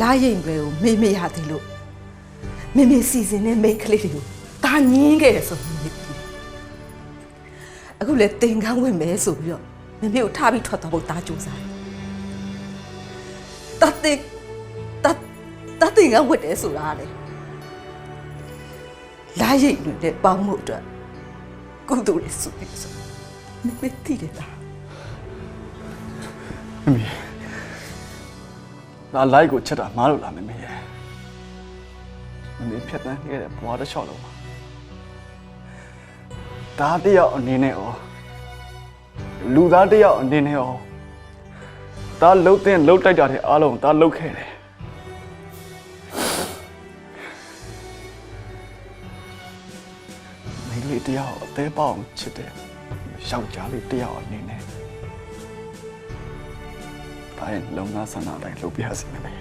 လာရင်တွေကိုမေ့မေ့ရသေးလို့မေမေစီစဉ်တဲ့မိန်းကလေးတွေကိုဒါညင်းခဲ့တယ်ဆိုမေမေသိတယ်အခုလေတင်ကန်းဝင်မယ်ဆိုပြီးတော့မေမေကိုထားပြီးထွက်သွားဖို့တားကြိုးစားတယ်တတ်တဲ့တတ်တတ်တင်ကန်းဝတ်တယ်ဆိုတာလေလာရင်တွေနဲ့ပေါင်းမှုအတွက်ကုသိုလ်တွေစုပြီးဆိုမေမေသိတယ်လားမမေ ငါလိုက်ကိုချက်တာမားလို့လားမမေရဲ့မမေဖြတ်တန်းခဲ့တဲ့ဘဝတစ်လျှောက်လုံးပါဒါတစ်ယောက်အနေနဲ့ရောလူသားတစ်ယောက်အနေနဲ့ရောဒါလှုပ်တဲ့လှုပ်တိုက်တာတဲ့အားလုံးဒါလှုပ်ခဲ့တယ်မိန်းကလေးတစ်ယောက်အသေးပေါအောင်ချစ်တယ်ယောက်ျားလေးတစ်ယောက်အနေနဲ့ ဘာရဲ့လုံငါဆန္ဒအတိုင်းလုပ်ပြစီမယ်